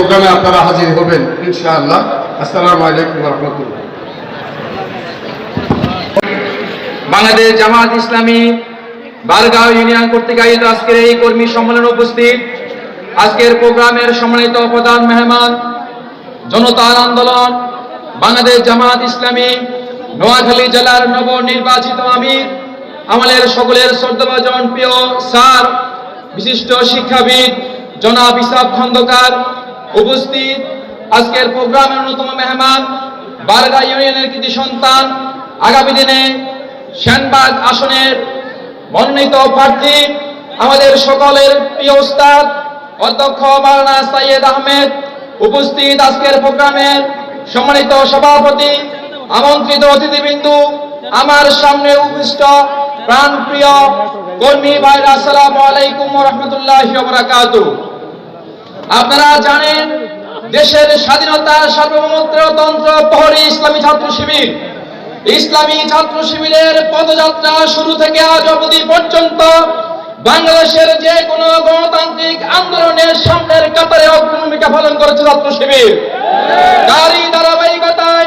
প্রোগ্রামে আপনারা হাজির হবেন, ইনশাআল্লাহ। আসসালামু আলাইকুম রহমতুল্লাহ। বাংলাদেশ জামাত ইসলামী বারগাঁও ইউনিয়ন কর্তৃক আয়োজিত আজকের এই কর্মী সম্মেলনে উপস্থিত। আজকের প্রোগ্রামের সম্মানিত প্রধান মেহমান, জনতার আন্দোলন, বাংলাদেশ জামাত ইসলামী, নোয়াখালী জেলার নবনির্বাচিত আমির আমাদের সকলের শ্রদ্ধাভাজন প্রিয় স্যার, বিশিষ্ট শিক্ষাবিদ জনাব ইসাব খন্দকার উপস্থিত আজকের প্রোগ্রামের অন্যতম মেহমান বারগা ইউনিয়নের কৃতি সন্তান, আগামী দিনে শ্যানবাগ আসনের মনোনীত প্রার্থী, আমাদের সকলের প্রিয় উস্তাদ, অধ্যক্ষ মাওলানা সাইয়েদ আহমেদ, উপস্থিত আজকের প্রোগ্রামের সম্মানিত সভাপতি, আমন্ত্রিত অতিথিবৃন্দু, আমার সামনে উপস্থিত প্রাণপ্রিয় কর্মী ভাইরা, আসসালামু আলাইকুম রহমতুল্লাহ বরাকাতু আপনারা জানেন, দেশের স্বাধীনতা সার্বভৌমত্রতন্ত্র প্রহরী ইসলামী ছাত্র শিবির। ইসলামী ছাত্র শিবিরের পদযাত্রা শুরু থেকে আজ অবধি পর্যন্ত বাংলাদেশের যে কোনো গণতান্ত্রিক আন্দোলনের সামনের কাতারে অগ্রণী ভূমিকা পালন করেছে ছাত্র শিবির। তারই ধারাবাহিকতায়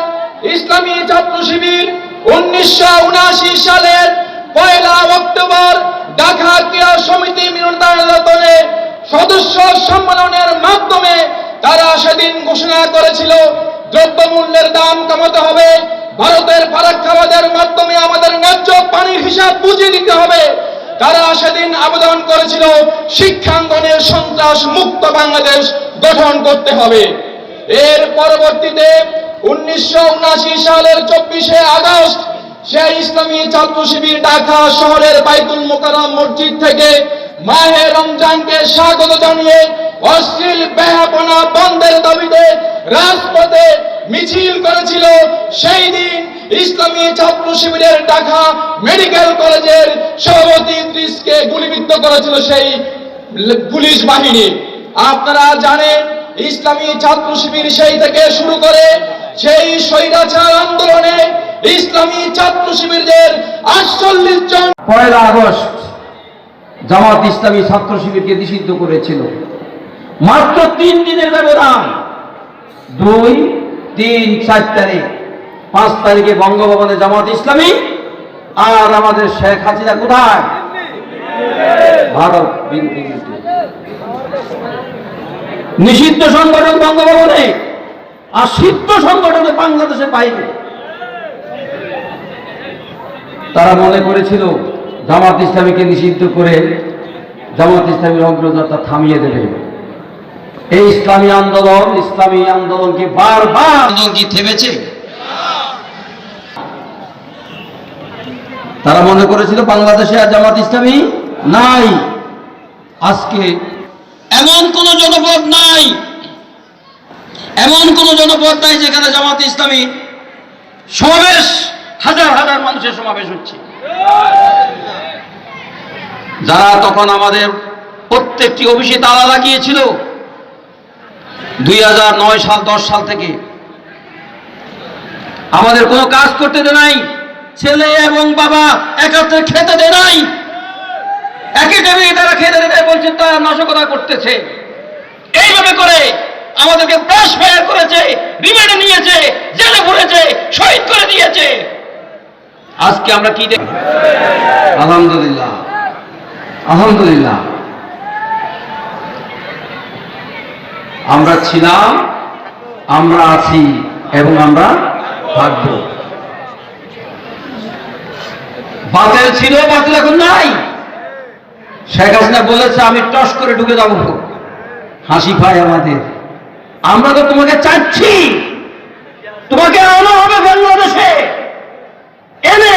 ইসলামী ছাত্র শিবির উনিশশো উনআশি সালের পয়লা অক্টোবর ঢাকা ক্রীড়া সমিতি মিলনায়তনে সদস্য সম্মেলনের মাধ্যমে তারা সেদিন ঘোষণা করেছিল, দ্রব্যমূল্যের দাম কমাতে হবে, ভারতের ফারাক খাবাদের মাধ্যমে আমাদের ন্যায্য পানির হিসাব বুঝিয়ে দিতে হবে। তারা সেদিন আবেদন করেছিল শিক্ষাঙ্গনের সন্ত্রাস মুক্ত বাংলাদেশ গঠন করতে হবে। এর পরবর্তীতে উনিশশো সালের চব্বিশে আগস্ট, সেই ইসলামী ছাত্র শিবির ঢাকা শহরের বাইতুল মোকাররম মসজিদ থেকে মাহে রমজানকে স্বাগত জানিয়ে অশ্লীল বেহাপনা বন্ধের দাবিতে রাজপথে মিছিল করেছিল সেই দিন ইসলামী ছাত্র শিবিরের ঢাকা মেডিকেল কলেজের সভাপতি ত্রিশকে গুলিবিদ্ধ করেছিল সেই পুলিশ বাহিনী। আপনারা জানেন, ইসলামী ছাত্র শিবির সেই থেকে শুরু করে সেই স্বৈরাচার আন্দোলনে ইসলামী ছাত্র শিবিরদের আটচল্লিশ জন পয়লা আগস্ট জামাত ইসলামী ছাত্র শিবিরকে নিষিদ্ধ করেছিল। মাত্র তিন দিনের ব্যবধান। দুই, তিন, চার তারিখ। পাঁচ তারিখে বঙ্গভবনে জামাত ইসলামী। আর আমাদের শেখ হাসিনা কোথায়? ভারত নিষিদ্ধ সংগঠন বঙ্গভবনে আর সিদ্ধ সংগঠনে বাংলাদেশে বাইরে। তারা মনে করেছিল জামাত ইসলামীকে নিষিদ্ধ করে জামাত ইসলামীর অগ্রযাত্রা থামিয়ে দেবে। এই ইসলামী আন্দোলন, ইসলামী বারবার আন্দোলন কি থেমেছে? তারা মনে করেছিল বাংলাদেশে আর জামাত ইসলামী নাই। আজকে এমন কোন জনপদ নাই, এমন কোন জনপদ নাই যেখানে জামাত ইসলামী সমাবেশ, হাজার হাজার মানুষের সমাবেশ হচ্ছে। যারা তখন আমাদের প্রত্যেকটি অফিসে তালা লাগিয়েছিল, দুই সাল, দশ সাল থেকে, আমাদের কোনো কাজ করতে দে নাই, ছেলে এবং বাবা একাত্রে খেতে দে নাই। একই টেবিলে তারা খেতে দেবে বলছে, তারা নাশকতা করতেছে। এইভাবে করে আমাদেরকে ব্রাশ ফায়ার করেছে রিমান্ডে নিয়েছে আজকে আমরা কি দেখ? আলহামদুলিল্লাহ। আলহামদুলিল্লাহ। আমরা ছিলাম, আমরা আছি এবং আমরা থাকব। বাতিল ছিল, বাতিল এখন নাই। শেখ হাসিনা বলেছে, আমি টস করে ঢুকে যাব। হাসি পায় আমাদের। আমরা তো তোমাকে চাচ্ছি। তোমাকে আনা হবে বাংলাদেশে। এনে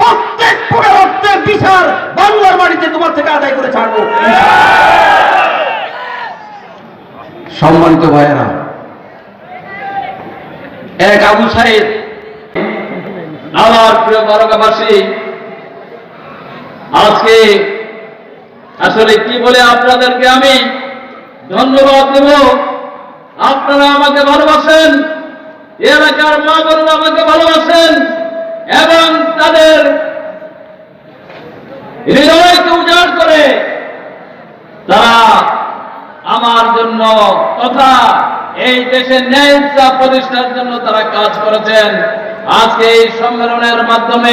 প্রত্যেক প্রকার অর্থের বিচার বাংলার বাড়িতে তোমার থেকে আদায় করে ছাড়বো। সম্মানিত ভাইয়েরা, এক আবু সাহেব আমার প্রিয় বারকাবাসী, আজকে আসলে কি বলে আপনাদেরকে আমি ধন্যবাদ দেব? আপনারা আমাকে ভালোবাসেন, এলাকার মা বোনেরা আমাকে ভালোবাসেন এবং তাদের হৃদয়কে উজাড় করে তারা আমার জন্য তথা এই দেশে ন্যায় প্রতিষ্ঠার জন্য তারা কাজ করেছেন। আজকে এই সম্মেলনের মাধ্যমে,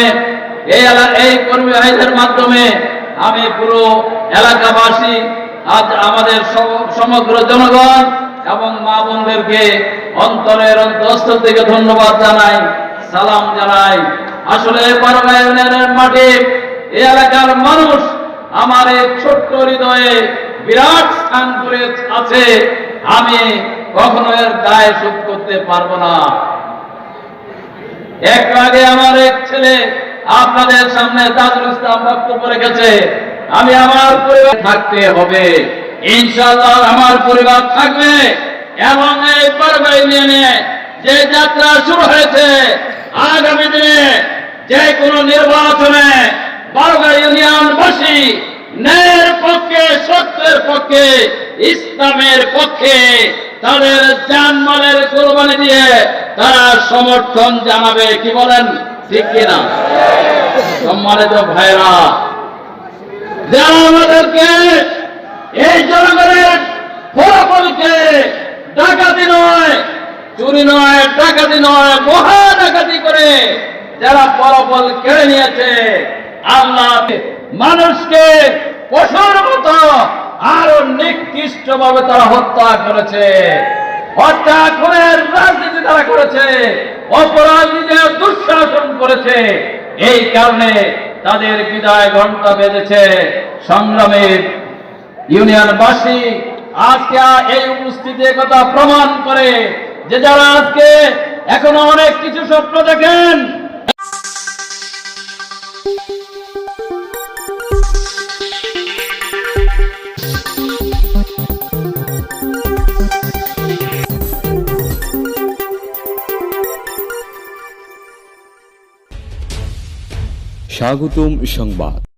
এই এই কর্মী ভাইদের মাধ্যমে আমি পুরো এলাকাবাসী, আজ আমাদের সম- সমগ্র জনগণ এবং মা বোনদেরকে অন্তরের অন্তঃস্থল থেকে ধন্যবাদ জানাই, সালাম জানাই। আসলে পারবায়নের মাঠে এলাকার মানুষ আমার এই ছোট্ট হৃদয়ে বিরাট স্থান করে আছে। আমি কখনো এর দায় শোধ করতে পারব না। একটু আগে আমার এক ছেলে আপনাদের সামনে তাজুল ইসলাম বক্তব্য রেখেছে, আমি আমার পরিবার থাকতে হবে। ইনশাল্লাহ আমার পরিবার থাকবে এবং এই পরিবার নিয়ে যে যাত্রা শুরু হয়েছে, আগামী দিনে যে কোনো নির্বাচনে বারোগা ইউনিয়নবাসী ন্যায়ের পক্ষে, সত্যের পক্ষে, ইসলামের পক্ষে তাদের জানমালের কোরবানি দিয়ে তারা সমর্থন জানাবে, কি বলেন? ঠিক কিনা? সম্মানিত ভাইরা যারা আমাদেরকে এই জনগণের ফলাফলকে ডাকাতি নয়, চুরি নয়, ডাকাতি নয়, মহা ডাকাতি করে যারা ফলাফল কেড়ে নিয়েছে, আল্লাহ মানুষকে পশুর মতো আরও নিকৃষ্ট ভাবে তারা হত্যা করেছে। হত্যা করে রাজনীতি তারা করেছে অপরাধীদের দুঃশাসন করেছে, এই কারণে তাদের বিদায় ঘণ্টা বেজেছে সংগ্রামের ইউনিয়নবাসী। আজকে এই উপস্থিতি কথা প্রমাণ করে যে যারা আজকে এখনও অনেক কিছু স্বপ্ন দেখেন স্বাগতম সংবাদ